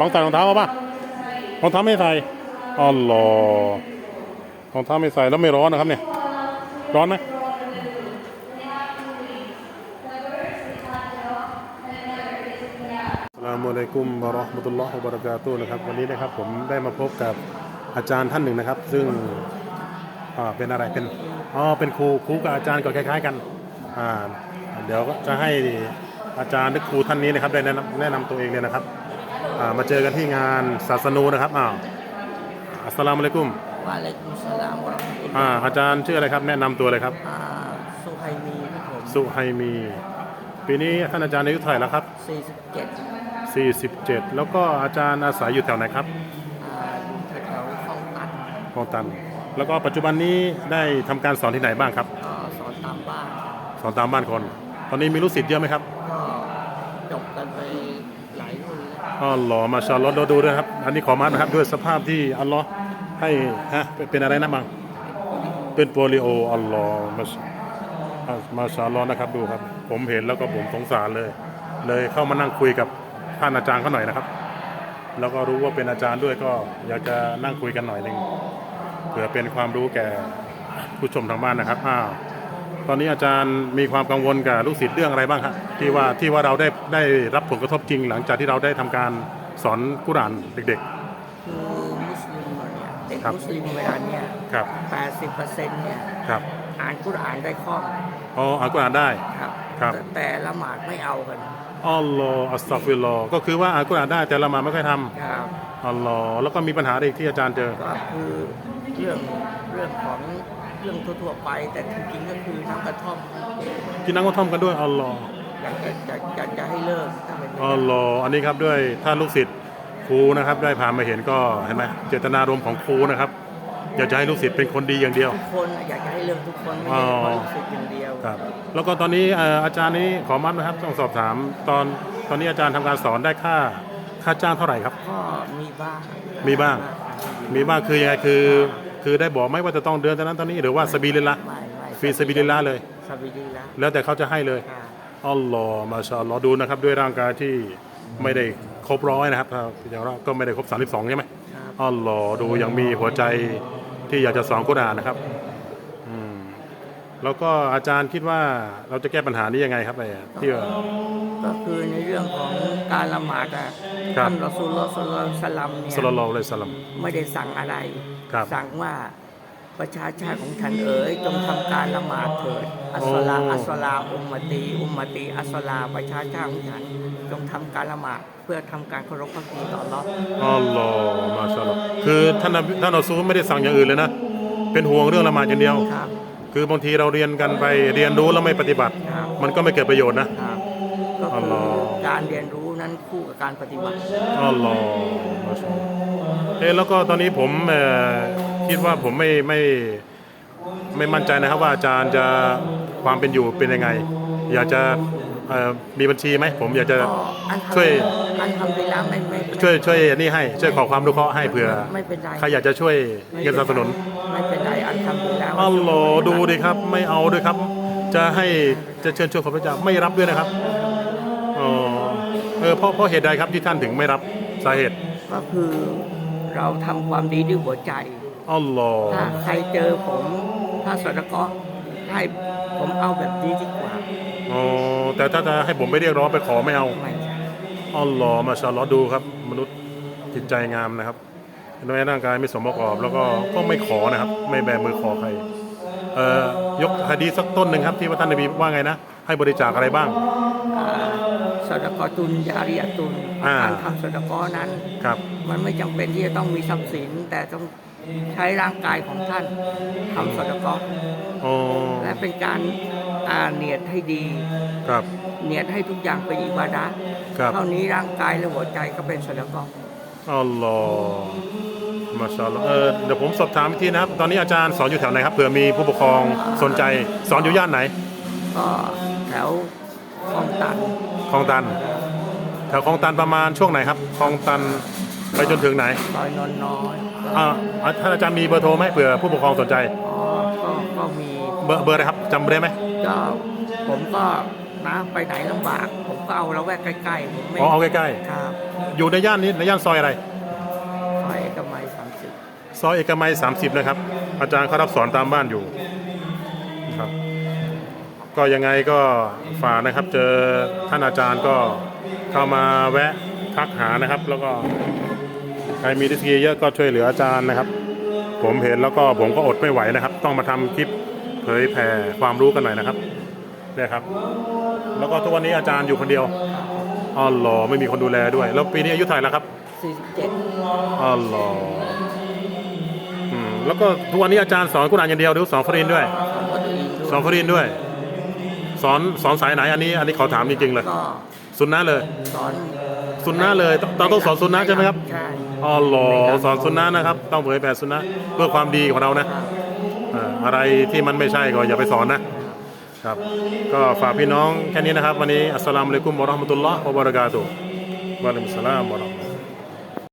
บางใส่รองเท้ามาป่ะรองเท้าไม่ใส่อ๋อหรอรองเท้าไม่ใส่แล้วไม่ร้อนนะครับเนี่ยร้อนไหมอัสลามุอะลัยกุมวะราะห์มะตุลลอฮ์วะบะเราะกาตุนะครับ วันนี้นะครับผมได้มาพบกับอาจารย์ท่านหนึ่งนะครับ ซึ่ง อ่าเป็นอะไรเป็นอ๋อเป็นครูครูกับอาจารย์ก็คล้ายๆกันอ่าเดี๋ยวก็จะให้อาจารย์หรือครูท่านนี้นะครับได้แนะนำแนะนำตัวเองเลยนะครับอ่ามาเจอกันที่งานศาสนูนะครับอ้าวอัสสลามุอะลัยกุมวะอะลัยกุมสลามวะเราะห์มะตุลลอฮ์อ่าอาจารย์ชื่ออะไรครับแนะนำตัวเลยครับ อ่าสุไฮมีครับผมสุไฮมี ปีนี้ท่านอาจารย์อายุเท่าไหร่แล้วครับ47 47 แล้วก็อาจารย์อาศัยอยู่แถวไหนครับอ่าอยู่แถวๆคลองตัน คลองตัน แล้วก็ปัจจุบันนี้ได้ทำการสอนที่ไหนบ้างครับ ก็สอนตามบ้านครับสอนตามบ้านคน ตอนนี้มีลูกศิษย์เยอะไหมครับก็จบกันไปหลายรุ่นแล้วอ๋อหล่อมาชาอัลลอฮ์เราดูด้วยครับ อันนี้ขอมานะครับ ด้วยสภาพที่อัลลอฮ์ให้ฮะเป็นเป็นอะไรนะบัง เป็นโปลิโออัลลอฮ์มาชาอ่ามาชาอัลลอฮ์นะครับดูครับ ผมเห็นแล้วก็ผมสงสารเลย เลยเข้ามานั่งคุยกับท่านอาจารย์เขาหน่อยนะครับ แล้วก็รู้ว่าเป็นอาจารย์ด้วยก็อยากจะนั่งคุยกันหน่อยหนึ่ง เผื่อเป็นความรู้แก่ผู้ชมทางบ้านนะครับอ้าวตอนนี้อาจารย์มีความกังวลกับลูกศิษย์เรื่องอะไรบ้างครับที่ว่าที่ว่าเราได้ได้รับผลกระทบจริง หลังจากที่เราได้ทำการสอนกุรอานเด็ก คือมุสลิมเนี่ยเด็กครับ มุสลิมเวลาเนี่ยๆ ครับ 80%เนี่ย ครับ อ่านกุรอานได้คล่องอ๋ออ่านกุรอานได้ครับครับแต่แต่ละหมาดไม่เอากันอัลลอฮ์อัสตัฟิลลอฮ์ก็คือว่าอ่านกุรอานได้แต่ละหมาดไม่ค่อยทครับำอัลลอฮ์แล้วก็มีปัญหาอะไรอีกที่อาจารย์เจอก็คือเรื่องเรื่องของเรื่องทั่วๆไป แต่จริงๆก็คือน้ำกระท่อมกินน้ำกระท่อมกันด้วยอัลลอฮ์อยากจะอยากอยากจะให้เลิกถ้าเป็นไปอ๋อได้เหรออันนี้ครับด้วยถ้าลูกศิษย์ครูนะครับได้ผ่านมาเห็นก็เห็นไหมเจตนารมณ์ของครูนะครับ อยากจะให้ลูกศิษย์เป็นคนดีอย่างเดียว ทุกคนอยากจะให้เลิกทุกคนไม่อ๋ใช่อความรู้สึกอย่างเดียว ครับ แล้วก็ตอนนี้เอ่ออาจารย์นี้ขอมัดนะครับต้องสอบถามตอนตอนนี้อาจารย์ทำการสอนได้ค่าค่าจ้างเท่าไหร่ครับ ก็มีบ้าง มีบ้าง มีบ้างคือยังไงคือ คือได้บอกไหมว่าจะต้องเดือนเท่านั้นเท่านี้หรือว่าสบีลิลละไม่ไม่ ฟรีสบีลิลละเลย สบิลิลละแล้วแต่เขาจะให้เลย ค่ะอัลลอฮ์มาชาอัลลอฮ์ดูนะครับ ด้วยร่างกายที่ไม่ได้ครบร้อยนะครับถ้าอย่างเราก็ไม่ได้ครบ 32 ใช่ไหมครับอัลลอฮ์ดูยังมีหัวใจ ที่อยากจะสอนกุรอานนะครับอืมแล้วก็อาจารย์คิดว่าเราจะแก้ปัญหานี้ยังไงครับไอ้ที่ว่า ก็คือในเรื่องของการละหมาดอะครับ ท่านรอซูลลอฮ์ศ็อลลัลลอฮุอะลัยฮิวะสัลลัมเนี่ยสลลัลลอฮุอะลัยฮิวะสัลลัม ไม่ได้สั่งอะไร ครับ สั่งว่า ประชาชาติของฉันเอ๋ยจงทำการละหมาดเถิด อัสสลาโอ้อัสสลาอุมมตีอุมมตีอัสสลาประชาชาติของฉันจงทำการละหมาดเพื่อทำการเคารพพระคุณต่ออัลเลาะห์อัลลอฮ์มาชาอัลลอฮ์คือท่านนบีท่านอัซูลไม่ได้สั่งอย่างอื่นเลยนะ เป็นห่วงเรื่องละหมาดอย่างเดียวครับคือบางทีเราเรียนกันไปเรียนรู้แล้วไม่ปฏิบัติครับมันก็ไม่เกิดประโยชน์นะครับก็อัลคืลออฮ์การเรียนรู้นั้นคู่กับการปฏิบัติอัลลอฮ์มาชาอัลลอฮ์เอ๊ะแล้วก็ตอนนี้ผมเอ่อ คิดว่าผมไม่ไม่ไม่มั่นใจนะครับว่าอาจารย์จะความเป็นอยู่เป็นยังไง อยากจะเอ่อมีบัญชีไหมผมอยากจะ ก็อันทำช่วย อันทำดีแล้วไม่ไม่ไม่ช่วยช่วยอันนี่ให้ช่วยขอความรู้เคราะห์ให้เผื่อไม่เป็นไรใครอยากจะช่วยเงินสนับสนุนไม่เป็นไรอันทำดีแล้วอัลลอฮ์ดูดิครับ ไม่เอาด้วยครับ จะให้จะเชิญชวนขอพระเจ้าไม่รับด้วยนะครับอ๋อเออเพราะเพราะเหตุใดครับที่ท่านถึงไม่รับสาเหตุ ก็คือเราทำความดีด้วยหัวใจ อัลลอฮ์ถ้าใครเจอผมถ้าสดก็ให้ผมเอาแบบนี้ดีกว่าอ๋อแต่ถ้าจะให้ผมไปเรียกร้องไปขอไม่เอาไม่อัลลอฮ์มาชาอัลลอฮ์ดูครับ มนุษย์จิตใจงามนะครับในร่างกายไม่สมประกอบ แล้วก็ก็ไม่ขอนะครับ ไม่แบมือขอใครเอ่อยกฮะดีษสักต้นหนึ่งครับที่ว่าท่านนบีว่าไงนะ ให้บริจาคอะไรบ้าง อ่าสดกตุนยาริยตุนอ่า การทำสดกนั้น ครับ มันไม่จำเป็นที่จะต้องมีทรัพย์สินแต่ต้อง ใช้ร่างกายของท่านทำสดกอ๋อและเป็นการอ่าเนียดให้ดี ครับ เนียดให้ทุกอย่างเป็นอิบาดะห์ครับเท่านี้ร่างกายและหัวใจก็เป็นสดกอัลลอฮ์มาชาอัลลอฮ์เออเดี๋ยวผมสอบถามอีกทีนะครับ ตอนนี้อาจารย์สอนอยู่แถวไหนครับเผื่อมีผู้ปกครองสนใจสอนอยู่ย่านไหนก็แถวคลองตันคลองตัน แถวคลองตันประมาณช่วงไหนครับคลองตันไปจนถึงไหน ซอยนนน้อย ก็อ่าท่านอาจารย์มีเบอร์โทรไหมเผื่อผู้ปกครองสนใจ อ๋อก็ก็มีเบอร์เบอร์อะไรครับจำได้ไหมอก็ผมก็นะไปไหนลำบาก ผมก็เอาละแวกใกล้ๆผมไม่อ๋อเอาใกล้ ครับๆ อยู่ในย่านนี้ในย่านซอยอะไร ซอยเอกมัยสามสิบซอยเอกมัย 30 นะครับ อาจารย์เขารับสอนตามบ้านอยู่นะครับ ก็ยังไงก็ฝากนะครับ เจอท่านอาจารย์ก็เข้ามาแวะทักหานะครับ แล้วก็ ใครมีดิสกีเยอะก็ช่วยเหลืออาจารย์นะครับ ผมเห็นแล้วก็ผมก็อดไม่ไหวนะครับ ต้องมาทำคลิปเผยแผ่ความรู้กันหน่อยนะครับเนี่ยครับ แล้วก็ทุกวันนี้อาจารย์อยู่คนเดียวอ๋อเหรอไม่มีคนดูแลด้วย แล้วปีนี้อายุเท่าไหร่แล้วครับสี่สิบเจ็ดอ๋อเหรออืมแล้วก็ทุกวันนี้อาจารย์สอนกุรอานอย่างเดียวหรือสอนฟรีนด้วยสอนคนอื่นด้วยสอนฟรีนด้วย สอนสอนสายไหนอันนี้อันนี้ขอถามจริงๆเลย ก็ซุนนะเลย สอนซุนนะเลยต้องต้องต้องสอนซุนนะใช่ไหมครับ ใช่ อ๋อหรอสอนสุนนะนะครับ ต้องเผยแผ่สุนนะเพื่อความดีของเรานะอะไรที่มันไม่ใช่ก็อย่าไปสอนนะครับ ก็ฝากพี่น้องแค่นี้นะครับ วันนี้อัสสลามุอะลัยกุมวะเราะห์มะตุลลอฮ์วะบะเราะกาตุฮ์วะอะลัยกุมุสสลามวะเราะห์